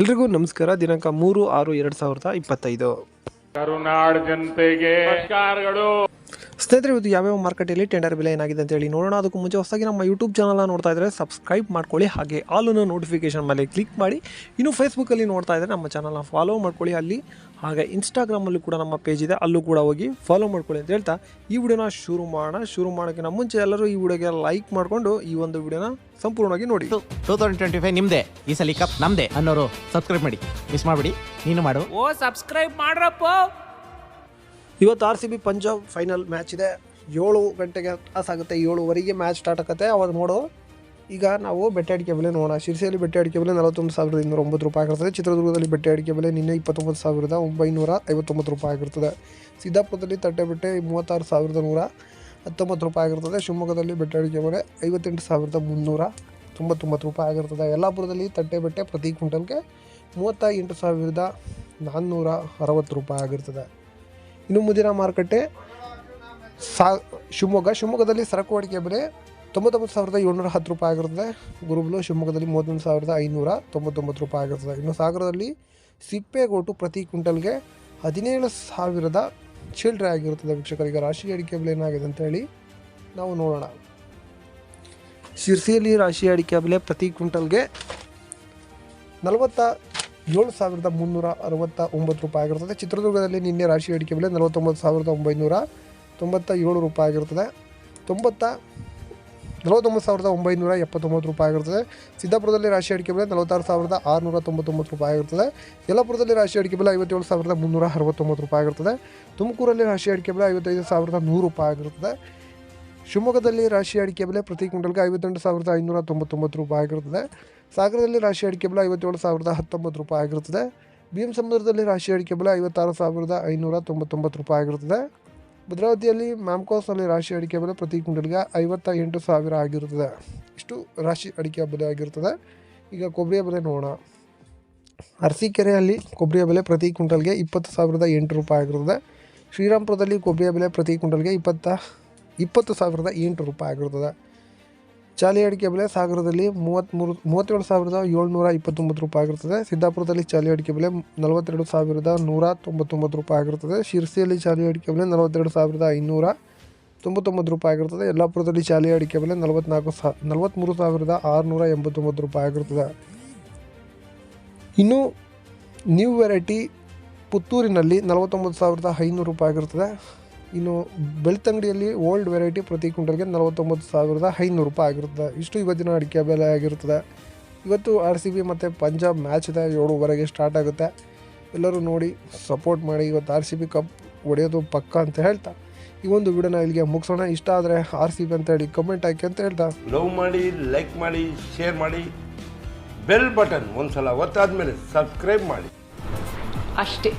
ಎಲ್ರಿಗೂ ನಮಸ್ಕಾರ. ದಿನಾಂಕ ಮೂರು ಆರು ಎರಡು ಸಾವಿರದ ಇಪ್ಪತ್ತೈದು. ಕರುನಾಡ ಜನತೆಗೆ ನಮಸ್ಕಾರಗಳು. ಸ್ನೇಹಿತರೆ ಇವತ್ತು ಯಾವ್ಯಾವ ಮಾರ್ಕೆಟಲ್ಲಿ ಟೆಂಡರ್ ಬೆಲೆ ಏನಾಗಿದೆ ಅಂತ ಹೇಳಿ ನೋಡೋಣ. ಅದಕ್ಕೂ ಮುಂಚೆ ಹೊಸದಾಗಿ ನಮ್ಮ ಯೂಟ್ಯೂಬ್ ಚಾನಲ್ನ ನೋಡ್ತಾ ಇದ್ದರೆ ಸಬ್ಸ್ಕ್ರೈಬ್ ಮಾಡ್ಕೊಳ್ಳಿ. ಹಾಗೆ ಆಲನ್ನು ನೋಟಿಫಿಕೇಶನ್ ಮೇಲೆ ಕ್ಲಿಕ್ ಮಾಡಿ. ಇನ್ನು ಫೇಸ್ಬುಕ್ಕಲ್ಲಿ ನೋಡ್ತಾ ಇದ್ದರೆ ನಮ್ಮ ಚಾನಲ್ನ ಫಾಲೋ ಮಾಡ್ಕೊಳ್ಳಿ. ಅಲ್ಲಿ ಹಾಗೆ ಇನ್ಸ್ಟಾಗ್ರಾಮಲ್ಲೂ ಕೂಡ ನಮ್ಮ ಪೇಜ್ ಇದೆ. ಅಲ್ಲೂ ಕೂಡ ಹೋಗಿ ಫಾಲೋ ಮಾಡ್ಕೊಳ್ಳಿ ಅಂತ ಹೇಳ್ತಾ. ಈ ವಿಡಿಯೋನ ಶುರು ಮಾಡೋಣ. ಶುರು ಮಾಡೋಕ್ಕಿಂತ ಮುಂಚೆ ಎಲ್ಲರೂ ಈ ವಿಡಿಯೋಗೆ ಲೈಕ್ ಮಾಡಿಕೊಂಡು ಈ ಒಂದು ವಿಡಿಯೋನ ಸಂಪೂರ್ಣವಾಗಿ ನೋಡಿ. ಟೂ ತೌಸಂಡ್ ಟ್ವೆಂಟಿ ಫೈವ್ ನಿಮ್ದೆ ಈ ಸಲ ಕಪ್ ನಮ್ದೆ ಅನ್ನೋರು ಸಬ್ಸ್ಕ್ರೈಬ್ ಮಾಡಿ. ಮಿಸ್ ಮಾಡಿಬಿಡಿ. ನೀನು ಮಾಡು. ಓ ಸಬ್ಸ್ಕ್ರೈಬ್ ಮಾಡ್ರಪ್ಪ. ಇವತ್ತು R C B Punjab final match ಇದೆ. ಏಳು ಗಂಟೆಗೆ ಆಗುತ್ತೆ, ಏಳುವರೆಗೆ ಮ್ಯಾಚ್ ಸ್ಟಾರ್ಟ್ ಆಗುತ್ತೆ. ಅವಾಗ ನೋಡು, ಈಗ ನಾವು ಬೆಟ್ಟೆ ಅಡಿಕೆ ಬೆಲೆ ನೋಡೋಣ. ಶಿರ್ಸಿಯಲ್ಲಿ ಬೆಟ್ಟೆ ಅಡಿಕೆ ಬೆಲೆ ನಲವತ್ತೊಂದು ಸಾವಿರದ ಇನ್ನೂರ ಒಂಬತ್ತು ರೂಪಾಯಿ ಆಗಿರ್ತದೆ. ಚಿತ್ರದುರ್ಗದಲ್ಲಿ ಬೆಟ್ಟೆ ಅಡಿಕೆ ಬೆಲೆ ನಿನ್ನೆ ಇಪ್ಪತ್ತೊಂಬತ್ತು ಸಾವಿರದ ಒಂಬೈನೂರ ಐವತ್ತೊಂಬತ್ತು ರೂಪಾಯಿ ಆಗಿರ್ತದೆ. ಸಿದ್ದಾಪುರದಲ್ಲಿ ತಟ್ಟೆ ಬೆಟ್ಟೆ ಮೂವತ್ತಾರು ಸಾವಿರದ ನೂರ ಹತ್ತೊಂಬತ್ತು ರೂಪಾಯಿ ಆಗಿರ್ತದೆ. ಶಿವಮೊಗ್ಗದಲ್ಲಿ ಬೆಟ್ಟೆ ಅಡಿಕೆ ಬೆಲೆ ಐವತ್ತೆಂಟು ಸಾವಿರದ ಮುನ್ನೂರ ತೊಂಬತ್ತೊಂಬತ್ತು ರೂಪಾಯಿ ಆಗಿರ್ತದೆ. ಯಲ್ಲಾಪುರದಲ್ಲಿ ತಟ್ಟೆ ಬೆಟ್ಟೆ ಪ್ರತಿ ಕ್ವಿಂಟಲ್ಗೆ ಮೂವತ್ತ ಎಂಟು ಸಾವಿರದ ನಾನ್ನೂರ ಅರವತ್ತು ರೂಪಾಯಿ ಆಗಿರ್ತದೆ. ಇನ್ನು ಮುಂದಿನ ಮಾರುಕಟ್ಟೆ ಸಾ ಶಿವಮೊಗ್ಗ. ಶಿವಮೊಗ್ಗದಲ್ಲಿ ಸರಕು ಅಡಿಕೆ ಬೆಲೆ ತೊಂಬತ್ತೊಂಬತ್ತು ಸಾವಿರದ ಏಳ್ನೂರ ಹತ್ತು ರೂಪಾಯಿ ಆಗಿರುತ್ತದೆ. ಗುರುಬಲು ಶಿವಮೊಗ್ಗದಲ್ಲಿ ಮೂವತ್ತೊಂದು ಸಾವಿರದ ಐನೂರ ತೊಂಬತ್ತೊಂಬತ್ತು ರೂಪಾಯಿ ಆಗಿರ್ತದೆ ಇನ್ನು ಸಾಗರದಲ್ಲಿ ಸಿಪ್ಪೆಗೋಟು ಪ್ರತಿ ಕ್ವಿಂಟಲ್ಗೆ ಹದಿನೇಳು ಸಾವಿರದ ಚಿಲ್ಡ್ರೆ ಆಗಿರುತ್ತದೆ. ವೀಕ್ಷಕರಿಗೆ ರಾಶಿ ಅಡಿಕೆ ಬೆಲೆ ಏನಾಗಿದೆ ಅಂತೇಳಿ ನಾವು ನೋಡೋಣ. ಶಿರ್ಸಿಯಲ್ಲಿ ರಾಶಿ ಅಡಿಕೆ ಬೆಲೆ ಪ್ರತಿ ಕ್ವಿಂಟಲ್ಗೆ ನಲವತ್ತ ಏಳು ಸಾವಿರದ ಮುನ್ನೂರ ಅರವತ್ತ ಒಂಬತ್ತು ರೂಪಾಯಿ ಆಗಿರ್ತದೆ. ಚಿತ್ರದುರ್ಗದಲ್ಲಿ ನಿನ್ನೆ ರಾಶಿ ಅಡಿಕೆ ಬೆಲೆ ನಲವತ್ತೊಂಬತ್ತು ಸಾವಿರದ ಒಂಬೈನೂರ ತೊಂಬತ್ತ ಏಳು ರೂಪಾಯಿ ಆಗಿರ್ತದೆ. ತೊಂಬತ್ತ, ನಲವತ್ತೊಂಬತ್ತು ಸಾವಿರದ ಒಂಬೈನೂರ ಎಪ್ಪತ್ತೊಂಬತ್ತು ರೂಪಾಯಿ ಆಗಿರ್ತದೆ. ಸಿದ್ದಾಪುರದಲ್ಲಿ ರಾಶಿ ಅಡಿಕೆ ಬೆಲೆ ನಲವತ್ತಾರು ಸಾವಿರದ ಆರುನೂರ ತೊಂಬತ್ತೊಂಬತ್ತು ರೂಪಾಯಿ ಆಗಿರ್ತದೆ. ಯಲ್ಲಾಪುರದಲ್ಲಿ ರಾಶಿ ಅಡಿಕೆ ಬೆಲೆ ಐವತ್ತೇಳು ಸಾವಿರದ ಮುನ್ನೂರ ಅರವತ್ತೊಂಬತ್ತು ರೂಪಾಯಿ ಆಗಿರ್ತದೆ. ತುಮಕೂರಲ್ಲಿ ರಾಶಿ ಅಡಿಕೆ ಬೆಲೆ ಐವತ್ತೈದು ಸಾವಿರದ ನೂರು ರೂಪಾಯಿ ಆಗಿರ್ತದೆ. ಶಿವಮೊಗ್ಗದಲ್ಲಿ ರಾಶಿ ಅಡಿಕೆ ಬೆಲೆ ಪ್ರತಿ ಕ್ವಿಂಟಲ್ಗೆ ಐವತ್ತೆಂಟು ಸಾವಿರದ ಐನೂರ ತೊಂಬತ್ತೊಂಬತ್ತು ರೂಪಾಯಿ ಆಗಿರುತ್ತದೆ. ಸಾಗರದಲ್ಲಿ ರಾಶಿ ಅಡಿಕೆ ಬೆಲೆ ಐವತ್ತೇಳು ಸಾವಿರದ ಹತ್ತೊಂಬತ್ತು ರೂಪಾಯಿ ಆಗಿರುತ್ತದೆ. ಭೀಮ್ ಸಮುದ್ರದಲ್ಲಿ ರಾಶಿ ಅಡಿಕೆ ಬೆಲೆ ಐವತ್ತಾರು ಸಾವಿರದ ಐನೂರ ತೊಂಬತ್ತೊಂಬತ್ತು ರೂಪಾಯಿ ಆಗಿರುತ್ತದೆ. ಭದ್ರಾವತಿಯಲ್ಲಿ ಮ್ಯಾಮ್ಕೋಸ್ನಲ್ಲಿ ರಾಶಿ ಅಡಿಕೆ ಬೆಲೆ ಪ್ರತಿ ಕ್ವಿಂಟಲ್ಗೆ ಐವತ್ತ ಎಂಟು ಸಾವಿರ ಆಗಿರುತ್ತದೆ. ಇಷ್ಟು ರಾಶಿ ಅಡಿಕೆ ಬೆಲೆ ಆಗಿರುತ್ತದೆ. ಈಗ ಕೊಬ್ಬರಿಯ ಬೆಲೆ ನೋಡೋಣ. ಅರಸೀಕೆರೆಯಲ್ಲಿ ಕೊಬ್ಬರಿಯ ಬೆಲೆ ಪ್ರತಿ ಕ್ವಿಂಟಲ್ಗೆ ಇಪ್ಪತ್ತು ಸಾವಿರದ ಎಂಟು ರೂಪಾಯಿ ಆಗಿರುತ್ತದೆ. ಶ್ರೀರಾಮ್ಪುರದಲ್ಲಿ ಕೊಬ್ಬರಿಯ ಬೆಲೆ ಪ್ರತಿ ಕ್ವಿಂಟಲ್ಗೆ ಇಪ್ಪತ್ತ ಇಪ್ಪತ್ತು ಸಾವಿರದ ಎಂಟು ರೂಪಾಯಿ ಆಗಿರ್ತದೆ. ಚಾಲಿ ಅಡಿಕೆ ಬೆಲೆ ಸಾಗರದಲ್ಲಿ ಮೂವತ್ತ್ಮೂರು ಮೂವತ್ತೇಳು ಸಾವಿರದ ಏಳ್ನೂರ ಇಪ್ಪತ್ತೊಂಬತ್ತು ರೂಪಾಯಿ ಆಗಿರ್ತದೆ. ಸಿದ್ದಾಪುರದಲ್ಲಿ ಚಾಲಿ ಅಡಿಕೆ ಬೆಲೆ ನಲವತ್ತೆರಡು ಸಾವಿರದ ನೂರ ತೊಂಬತ್ತೊಂಬತ್ತು ರೂಪಾಯಿ ಆಗಿರ್ತದೆ. ಶಿರ್ಸಿಯಲ್ಲಿ ಚಾಲಿ ಅಡಿಕೆ ಬೆಲೆ ನಲವತ್ತೆರಡು ಸಾವಿರದ ಐನೂರ ತೊಂಬತ್ತೊಂಬತ್ತು ರೂಪಾಯಿ ಆಗಿರ್ತದೆ. ಯಲ್ಲಾಪುರದಲ್ಲಿ ಚಾಲಿ ಅಡಿಕೆ ಬೆಲೆ ನಲವತ್ತ್ನಾಲ್ಕು ಸಾ ನಲವತ್ತ್ಮೂರು ಸಾವಿರದ ಆರುನೂರ ಎಂಬತ್ತೊಂಬತ್ತು ರೂಪಾಯಿ ಆಗಿರ್ತದೆ. ಇನ್ನು ನ್ಯೂ ವೆರೈಟಿ ಪುತ್ತೂರಿನಲ್ಲಿ ನಲವತ್ತೊಂಬತ್ತು ಸಾವಿರದ ಐನೂರು ರೂಪಾಯಿ ಆಗಿರ್ತದೆ. ಇನ್ನು ಬೆಳ್ತಂಗಡಿಯಲ್ಲಿ ಓಲ್ಡ್ ವೆರೈಟಿ ಪ್ರತಿ ಕ್ವಿಂಟಲ್ಗೆ ನಲವತ್ತೊಂಬತ್ತು ಸಾವಿರದ ಐನೂರು ರೂಪಾಯಿ ಆಗಿರ್ತದೆ ಇಷ್ಟು ಇವತ್ತಿನ ಅಡಿಕೆ ಬೆಲೆ ಆಗಿರ್ತದೆ ಇವತ್ತು ಆರ್ ಸಿ ಬಿ ಮತ್ತು ಪಂಜಾಬ್ ಮ್ಯಾಚ್ ಇದೆ. ಏಳುವರೆಗೆ ಸ್ಟಾರ್ಟ್ ಆಗುತ್ತೆ. ಎಲ್ಲರೂ ನೋಡಿ ಸಪೋರ್ಟ್ ಮಾಡಿ. ಇವತ್ತು ಆರ್ ಸಿ ಬಿ ಕಪ್ ಹೊಡೆಯೋದು ಪಕ್ಕ ಅಂತ ಹೇಳ್ತಾ. ಈ ಒಂದು ವಿಡಿಯೋನ ಇಲ್ಲಿಗೆ ಮುಗಿಸೋಣ. ಇಷ್ಟ ಆದರೆ ಆರ್ ಸಿ ಬಿ ಅಂತ ಹೇಳಿ ಕಮೆಂಟ್ ಹಾಕಿ ಅಂತ ಹೇಳ್ತಾ. ಲವ್ ಮಾಡಿ ಲೈಕ್ ಮಾಡಿ ಶೇರ್ ಮಾಡಿ. ಬೆಲ್ ಬಟನ್ ಒಂದು ಸಲ ಒತ್ತಾದ ಮೇಲೆ ಸಬ್ಸ್ಕ್ರೈಬ್ ಮಾಡಿ. ಅಷ್ಟೇ.